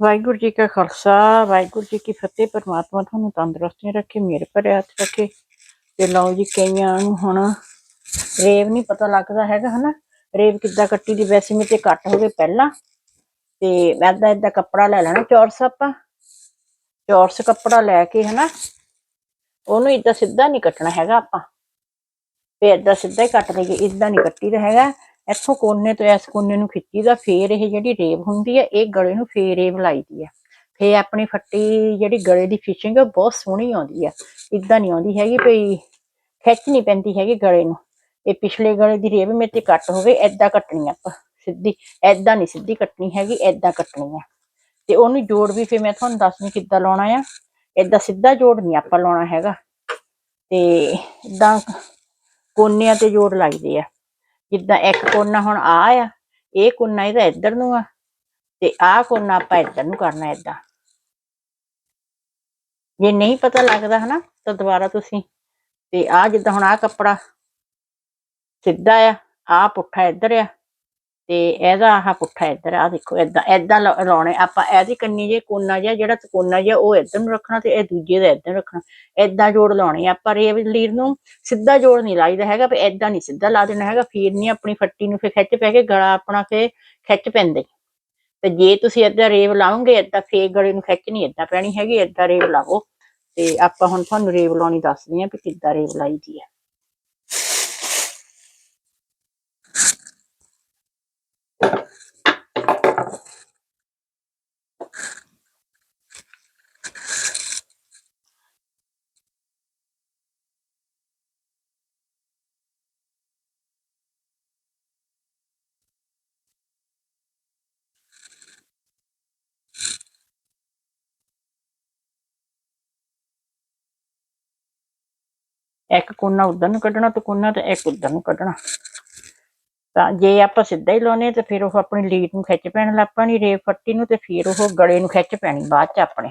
ਵਾਹਿਗੁਰੂ ਜੀ ਕਾ ਖਾਲਸਾ, ਵਾਹਿਗੁਰੂ ਜੀ ਕੀ ਫਤਿਹ। ਪਰਮਾਤਮਾ ਤੁਹਾਨੂੰ ਤੰਦਰੁਸਤੀ ਰੱਖੇ ਮੇਰੇ ਭਰੇ ਹੱਥ ਰੱਖੇ। ਤੇ ਲਓ ਜੀ, ਕਈਆਂ ਨੂੰ ਹੁਣ ਰੇਵ ਨਹੀਂ ਪਤਾ ਲੱਗਦਾ ਹੈਗਾ, ਹਨਾ? ਰੇਵ ਕਿੱਦਾਂ ਕੱਟੀ ਦੀ? ਵੈਸੇ ਮੇਰੇ ਤੇ ਕੱਟ ਹੋ ਗਏ ਪਹਿਲਾਂ। ਤੇ ਮੈਂ ਏਦਾਂ ਏਦਾਂ ਕੱਪੜਾ ਲੈ ਲੈਣਾ ਚੌਰਸ ਆਪਾਂ ਚੌਰਸ ਕੱਪੜਾ ਲੈ ਕੇ, ਹਨਾ? ਉਹਨੂੰ ਇਦਾਂ ਸਿੱਧਾ ਨਹੀਂ ਕੱਟਣਾ ਹੈਗਾ ਆਪਾਂ। ਤੇ ਏਦਾਂ ਸਿੱਧਾ ਹੀ ਕੱਟ ਲਈਏ ਇਦਾਂ ਨਹੀਂ ਕੱਟੀਦਾ ਹੈਗਾ। ਇੱਥੋਂ ਕੋਨੇ ਤੋਂ ਇਸ ਕੋਨੇ ਨੂੰ ਖਿੱਚੀਦਾ ਫੇਰ ਇਹ ਜਿਹੜੀ ਰੇਬ ਹੁੰਦੀ ਹੈ ਇਹ ਗਲੇ ਨੂੰ ਫੇਰ ਰੇਬ ਲਾਈਦੀ ਹੈ ਫੇਰ ਆਪਣੀ ਫੱਟੀ ਜਿਹੜੀ ਗਲੇ ਦੀ ਫਿਸ਼ਿੰਗ ਬਹੁਤ ਸੋਹਣੀ ਆਉਂਦੀ ਹੈ ਇਦਾਂ ਨਹੀਂ ਆਉਂਦੀ ਹੈਗੀ ਭਈ ਖਿੱਚ ਨਹੀਂ ਪੈਂਦੀ ਹੈਗੀ ਗਲੇ ਨੂੰ। ਇਹ ਪਿਛਲੇ ਗਲੇ ਦੀ ਰੇਬ ਮੇਰੇ ਤੇ ਕੱਟ ਹੋਵੇ, ਏਦਾਂ ਕੱਟਣੀ ਆਪਾਂ, ਸਿੱਧੀ। ਏਦਾਂ ਨਹੀਂ ਸਿੱਧੀ ਕੱਟਣੀ ਹੈਗੀ, ਏਦਾਂ ਕੱਟਣੀ ਆ। ਤੇ ਉਹਨੂੰ ਜੋੜ ਵੀ ਫੇਰ ਮੈਂ ਤੁਹਾਨੂੰ ਦੱਸਣੀ ਕਿੱਦਾਂ ਲਾਉਣਾ ਆ। ਏਦਾਂ ਸਿੱਧਾ ਜੋੜ ਨਹੀਂ ਆਪਾਂ ਲਾਉਣਾ ਹੈਗਾ। ਤੇ ਇਦਾਂ ਕੋਨਿਆਂ ਤੇ ਜੋੜ ਲੱਗਦੇ ਆ। ਜਿੱਦਾਂ ਇੱਕ ਕੋਨਾ ਹੁਣ ਆ ਆ, ਇਹ ਕੋਨਾ ਇਹਦਾ ਇੱਧਰ ਨੂੰ ਆ, ਤੇ ਆਹ ਕੋਨਾ ਆਪਾਂ ਇੱਧਰ ਨੂੰ ਕਰਨਾ ਏਦਾਂ। ਜੇ ਨਹੀਂ ਪਤਾ ਲੱਗਦਾ ਹਨਾ, ਤਾਂ ਦੁਬਾਰਾ ਤੁਸੀਂ, ਤੇ ਆ ਜਿੱਦਾਂ ਹੁਣ ਆ ਕੱਪੜਾ ਸਿੱਧਾ ਆ ਆ ਪੁੱਠਾ ਇੱਧਰ ਆ ਤੇ ਇਹਦਾ ਆਹ ਪੁੱਠਾ ਇੱਧਰ ਆ, ਆਹ ਦੇਖੋ ਏਦਾਂ ਏਦਾਂ ਲਾ- ਲਾਉਣੇ ਆਪਾਂ ਇਹਦੀ ਕੰਨੀ ਜੇ ਕੋਨਾ ਜਿਹਾ, ਜਿਹੜਾ ਕੋਨਾ ਜਿਹਾ, ਉਹ ਇੱਧਰ ਨੂੰ ਰੱਖਣਾ ਤੇ ਇਹ ਦੂਜੇ ਦਾ ਇੱਧਰ ਰੱਖਣਾ। ਏਦਾਂ ਜੋੜ ਲਾਉਣੇ ਆ ਆਪਾਂ ਰੇਵ ਲੀਰ ਨੂੰ ਸਿੱਧਾ ਜੋੜ ਨਹੀਂ ਲਾਈਦਾ ਹੈਗਾ, ਵੀ ਏਦਾਂ ਨਹੀਂ ਸਿੱਧਾ ਲਾ ਦੇਣਾ ਹੈਗਾ, ਫੇਰ ਨਹੀਂ ਆਪਣੀ ਫੱਟੀ ਨੂੰ ਫੇਰ ਖਿੱਚ ਪੈ ਕੇ ਗਲਾ ਆਪਣਾ ਫੇਰ ਖਿੱਚ ਪੈਂਦੇ। ਤੇ ਜੇ ਤੁਸੀਂ ਏਦਾਂ ਰੇਵ ਲਾਉਂਗੇ ਏਦਾਂ ਫੇਰ ਗਲੇ ਨੂੰ ਖਿੱਚ ਨਹੀਂ ਏਦਾਂ ਪੈਣੀ ਹੈਗੀ, ਏਦਾਂ ਰੇਵ ਲਾਵੋ। ਤੇ ਆਪਾਂ ਹੁਣ ਤੁਹਾਨੂੰ ਰੇਵ ਲਾਉਣੀ ਦੱਸਦੀ ਆ ਵੀ ਕਿੱਦਾਂ ਰੇਵ ਲਾਈਦੀ ਆ ਇੱਕ ਕੋਨਾ ਉਧਰ ਨੂੰ ਕੱਢਣਾ ਤੇ ਕੋਨਾ ਤੇ ਇੱਕ ਉਧਰ ਨੂੰ ਕੱਢਣਾ। ਤਾਂ ਜੇ ਆਪਾਂ ਸਿੱਧਾ ਹੀ ਲਾਉਨੇ ਤੇ ਫਿਰ ਉਹ ਆਪਣੀ ਲੀਡ ਨੂੰ ਖਿੱਚ ਪੈਣ ਲੱਗ ਪੈਣੀ ਰੇਵ ਫੱਟੀ ਨੂੰ ਤੇ ਫਿਰ ਉਹ ਗਲੇ ਨੂੰ ਖਿੱਚ ਪੈਣੀ ਬਾਅਦ ਚ ਆਪਣੇ।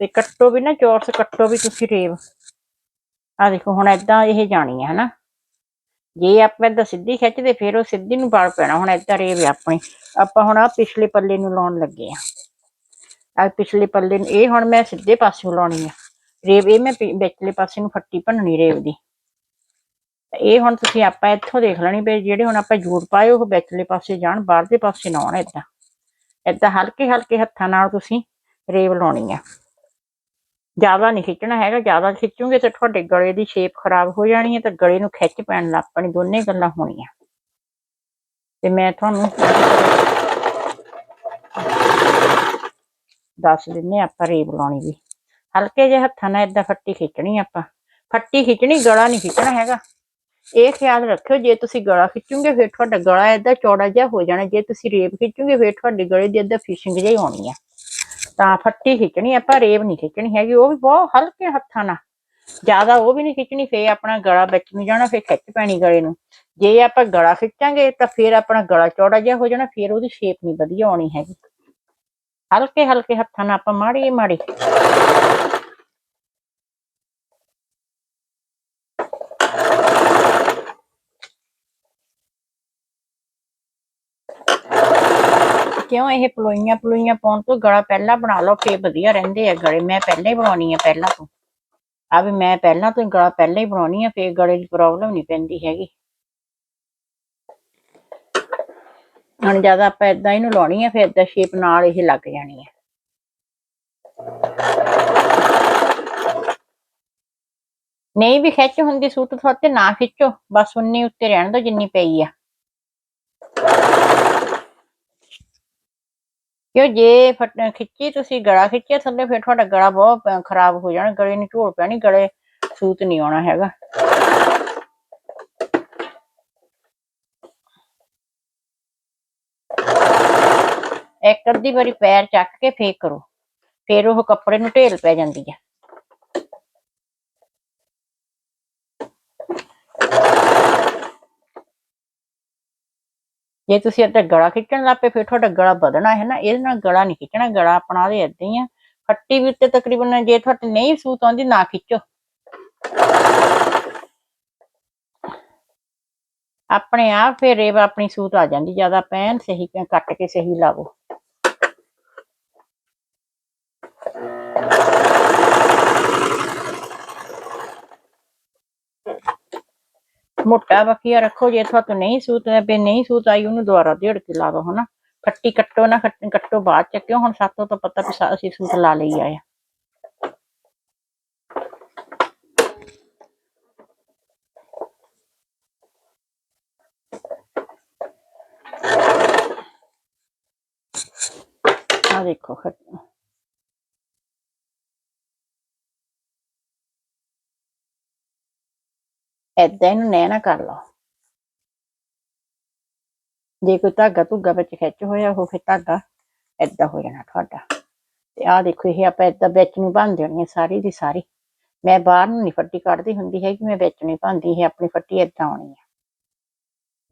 ਤੇ ਕੱਟੋ ਵੀ ਨਾ ਚੌਰਸ, ਕੱਟੋ ਵੀ ਤੁਸੀਂ ਰੇਵ। ਆ ਦੇਖੋ, ਹੁਣ ਏਦਾਂ ਇਹ ਜਾਣੀ ਹੈ ਹਨਾ। ਜੇ ਆਪਾਂ ਏਦਾਂ ਸਿੱਧੀ ਖਿੱਚਦੇ, ਫਿਰ ਉਹ ਸਿੱਧੀ ਨੂੰ ਬਾਲ ਪੈਣਾ। ਹੁਣ ਏਦਾਂ ਰੇਵ ਆਪਣੀ। ਆਪਾਂ ਹੁਣ ਆ ਪਿਛਲੇ ਪੱਲੇ ਨੂੰ ਲਾਉਣ ਲੱਗੇ ਆ। ਆ ਪਿਛਲੇ ਪੱਲੇ ਨੂੰ, ਇਹ ਹੁਣ ਮੈਂ ਸਿੱਧੇ ਪਾਸਿਓਂ ਲਾਉਣੀ ਆ। ਰੇਵ, ਇਹ ਮੈਂ ਪਿ- ਵਿਚਲੇ ਪਾਸੇ ਨੂੰ ਫੱਟੀ ਭੰਨਣੀ ਰੇਵ ਦੀ। ਇਹ ਹੁਣ ਤੁਸੀਂ ਆਪਾਂ ਇੱਥੋਂ ਦੇਖ ਲੈਣੀ ਵੀ ਜਿਹੜੇ ਹੁਣ ਆਪਾਂ ਜੋੜ ਪਾਏ, ਉਹ ਵਿਚਲੇ ਪਾਸੇ ਜਾਣ ਬਾਹਰ ਦੇ ਪਾਸੇ ਨਾ ਆਉਣ ਏਦਾਂ। ਏਦਾਂ ਹਲਕੇ ਹਲਕੇ ਹੱਥਾਂ ਨਾਲ ਤੁਸੀਂ ਰੇਵ ਲਾਉਣੀ ਆ। ਜ਼ਿਆਦਾ ਨਹੀਂ ਖਿੱਚਣਾ ਹੈਗਾ, ਜ਼ਿਆਦਾ ਖਿੱਚੂਗੇ ਤਾਂ ਤੁਹਾਡੇ ਗਲੇ ਦੀ ਸ਼ੇਪ ਖਰਾਬ ਹੋ ਜਾਣੀ ਹੈ ਤਾਂ ਗਲੇ ਨੂੰ ਖਿੱਚ ਪੈਣ ਲੱਗ ਪੈਣੀ, ਦੋਨੇ ਗੱਲਾਂ ਹੋਣੀਆਂ। ਤੇ ਮੈਂ ਤੁਹਾਨੂੰ ਦੱਸ ਦਿੰਨੇ ਆਂ ਆਪਾਂ ਰੇਬ ਲਾਉਣੀ ਵੀ। ਹਲਕੇ ਜਿਹੇ ਹੱਥਾਂ ਨਾਲ ਏਦਾਂ ਫੱਟੀ ਖਿੱਚਣੀ ਆਪਾਂ। ਫੱਟੀ ਖਿੱਚਣੀ, ਗਲਾ ਨਹੀਂ ਖਿੱਚਣਾ ਹੈਗਾ। ਇਹ ਖਿਆਲ ਰੱਖਿਓ, ਜੇ ਤੁਸੀਂ ਗਲਾ ਖਿੱਚੋਗੇ, ਫਿਰ ਤੁਹਾਡਾ ਗਲਾ ਏਦਾਂ ਚੌੜਾ ਜਿਹਾ ਹੋ ਜਾਣਾ। ਜੇ ਤੁਸੀਂ ਰੇਬ ਖਿੱਚੋਗੇ, ਫਿਰ ਤੁਹਾਡੇ ਗਲੇ ਦੀ ਏਦਾਂ ਫਿਸ਼ਿੰਗ ਜਿਹੀ ਹੋਣੀ ਆ। ਤਾਂ ਫੱਟੀ ਖਿੱਚਣੀ ਆਪਾਂ ਰੇਬ ਨਹੀਂ ਖਿੱਚਣੀ ਹੈਗੀ, ਉਹ ਵੀ ਬਹੁਤ ਹਲਕੇ ਹੱਥਾਂ ਨਾਲ। ਜ਼ਿਆਦਾ ਉਹ ਵੀ ਨਹੀਂ ਖਿੱਚਣੀ, ਫੇਰ ਆਪਣਾ ਗਲਾ ਵਿੱਚ ਨੂੰ ਜਾਣਾ, ਫੇਰ ਖਿੱਚ ਪੈਣੀ ਗਲੇ ਨੂੰ। ਜੇ ਆਪਾਂ ਗਲਾ ਖਿੱਚਾਂਗੇ, ਤਾਂ ਫੇਰ ਆਪਣਾ ਗਲਾ ਚੌੜਾ ਜਿਹਾ ਹੋ ਜਾਣਾ, ਫੇਰ ਉਹਦੀ ਸ਼ੇਪ ਨਹੀਂ ਵਧੀਆ ਆਉਣੀ ਹੈਗੀ। ਹਲਕੇ ਹਲਕੇ ਹੱਥਾਂ ਨਾਲ ਆਪਾਂ ਮਾੜੀ ਮਾੜੀ ਕਿਉਂ ਇਹ ਪਲੋਈਆਂ ਪਲੋਈਆਂ ਪਾਉਣ ਤੋਂ ਗਲਾ ਪਹਿਲਾਂ ਬਣਾ ਲਓ, ਫੇਰ ਵਧੀਆ ਰਹਿੰਦੇ ਆ ਗਲੇ। ਮੈਂ ਪਹਿਲਾਂ ਹੀ ਬਣਾਉਣੀ ਆ ਪਹਿਲਾਂ ਤੋਂ। ਆ ਵੀ ਮੈਂ ਪਹਿਲਾਂ ਤੋਂ ਹੀ ਗਲਾ ਪਹਿਲਾਂ ਹੀ ਬਣਾਉਣੀ ਆ, ਫੇਰ ਗਲੇ ਦੀ ਪ੍ਰੋਬਲਮ ਨਹੀਂ ਪੈਂਦੀ ਹੈਗੀ। ਹੁਣ ਜ਼ਿਆਦਾ ਆਪਾਂ ਇਦਾਂ ਇਹਨੂੰ ਲਾਉਣੀ ਆ, ਫਿਰ ਇਦਾਂ ਸ਼ੇਪ ਨਾਲ ਇਹ ਲੱਗ ਜਾਣੀ ਆ। ਨਹੀਂ ਵੀ ਖਿੱਚ ਹੁੰਦੀ ਸੂਟ ਤੇ ਨਾ ਖਿੱਚੋ। ਬਸ ਉਨੀ ਉੱਤੇ ਰਹਿਣ ਦੋ ਜਿੰਨੀ ਪਈ ਆ। ਕਿਉਂ ਜੇ ਫਟ, ਖਿੱਚੀ ਤੁਸੀਂ ਗਲਾ ਖਿੱਚਿਆ ਥੱਲੇ, ਫਿਰ ਤੁਹਾਡਾ ਗਲਾ ਬਹੁਤ ਪ- ਖਰਾਬ ਹੋ ਜਾਣਾ, ਗਲੇ ਨੂੰ ਝੋਲ ਪੈਣੀ, ਗਲੇ ਸੂਤ ਨਹੀਂ ਆਉਣਾ ਹੈਗਾ। ਇੱਕ ਅੱਧੀ ਵਾਰੀ ਪੈਰ ਚੱਕ ਕੇ ਫੇਕ ਕਰੋ। ਫਿਰ ਉਹ ਕੱਪੜੇ ਨੂੰ ਢੇਲ ਪੈ ਜਾਂਦੀ ਹੈ ਜੇ ਤੁਸੀਂ ਇੱਥੇ ਗਲਾ ਖਿੱਚਣ ਲੱਗ ਪਏ, ਫਿਰ ਤੁਹਾਡਾ ਗਲਾ ਵਧਣਾ ਹੈ ਨਾ, ਇਹਦੇ ਨਾਲ ਗਲਾ ਨਹੀਂ ਖਿੱਚਣਾ, ਗਲਾ ਆਪਣਾ ਦੇ ਏਦਾਂ ਹੀ ਆ। ਫੱਟੀ ਵੀ ਉੱਤੇ ਤਕਰੀਬਨ ਜੇ ਤੁਹਾਡੇ ਨਹੀਂ ਸੂਤ ਆਉਂਦੀ, ਨਾ ਖਿੱਚੋ। ਆਪਣੇ ਆਪ ਫਿਰ ਰੇਵ ਆਪਣੀ ਸੂਤ ਆ ਜਾਂਦੀ, ਜ਼ਿਆਦਾ ਪੈਨ ਸਹੀ ਕੱਟ ਕੇ ਸਹੀ ਲਾਵੋ। ਮੋਟਾ ਬਕੀਆ ਰੱਖੋ ਜੇ ਤੁਹਾਨੂੰ ਨਹੀਂ ਸੂਤ ਪੇ ਨਹੀਂ ਸੂਤ, ਆਈ ਉਹਨੂੰ ਦੁਬਾਰਾ ਦੇੜ ਕੇ ਲਾ ਦੋ, ਹਨਾ? ਖੱਟੀ ਕੱਟੋ ਨਾ ਕੱਟੋ ਬਾਅਦ ਚ, ਕਿਉਂ ਹੁਣ ਸਾਤੋਂ ਤਾਂ ਪਤਾ ਵੀ ਅਸੀਂ ਸੂਤ ਲਾ ਲਈ ਆਇਆ ਆ। ਦੇਖੋ ਖੱਟ ਏਦਾਂ ਇਹਨੂੰ ਨੈਣਾ ਕਰ ਲਓ। ਜੇ ਕੋਈ ਧਾਗਾ ਧੁੱਗਾ ਵਿੱਚ ਖਿੱਚ ਹੋਇਆ, ਉਹ ਫਿਰ ਧਾਗਾ ਏਦਾਂ ਹੋ ਜਾਣਾ ਤੁਹਾਡਾ। ਤੇ ਆਹ ਦੇਖੋ, ਇਹ ਆਪਾਂ ਏਦਾਂ ਵਿੱਚ ਨੂੰ ਬੰਨ ਦੇਣੀ ਸਾਰੀ ਦੀ ਸਾਰੀ। ਮੈਂ ਬਾਹਰ ਨੂੰ ਨਹੀਂ ਫੱਟੀ ਕੱਢਦੀ ਹੁੰਦੀ ਹੈ ਕਿ ਮੈਂ ਵਿੱਚ ਨਹੀਂ ਪਾਉਂਦੀ, ਇਹ ਆਪਣੀ ਫੱਟੀ ਏਦਾਂ ਆਉਣੀ ਹੈ।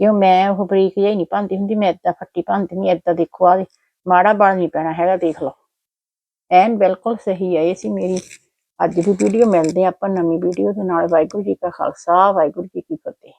ਕਿਉਂ ਮੈਂ ਉਹ ਬਰੀਕ ਜਿਹੀ ਨਹੀਂ ਪਾਉਂਦੀ ਹੁੰਦੀ, ਮੈਂ ਏਦਾਂ ਫੱਟੀ ਪਾਉਂਦੀ ਨਹੀਂ, ਏਦਾਂ ਦੇਖੋ ਆਹ ਮਾੜਾ ਬਣ ਨਹੀਂ ਪੈਣਾ ਹੈਗਾ, ਦੇਖ ਲਓ। ਐਨ ਬਿਲਕੁਲ ਸਹੀ ਹੈ, ਇਹ ਸੀ ਮੇਰੀ ਅੱਜ ਦੀ ਵੀਡੀਓ ਮਿਲਦੇ ਹਾਂ ਆਪਾਂ ਨਵੀਂ ਵੀਡੀਓ ਦੇ ਨਾਲ। ਵਾਹਿਗੁਰੂ ਜੀ ਕਾ ਖਾਲਸਾ, ਵਾਹਿਗੁਰੂ ਜੀ ਕੀ ਫਤਿਹ।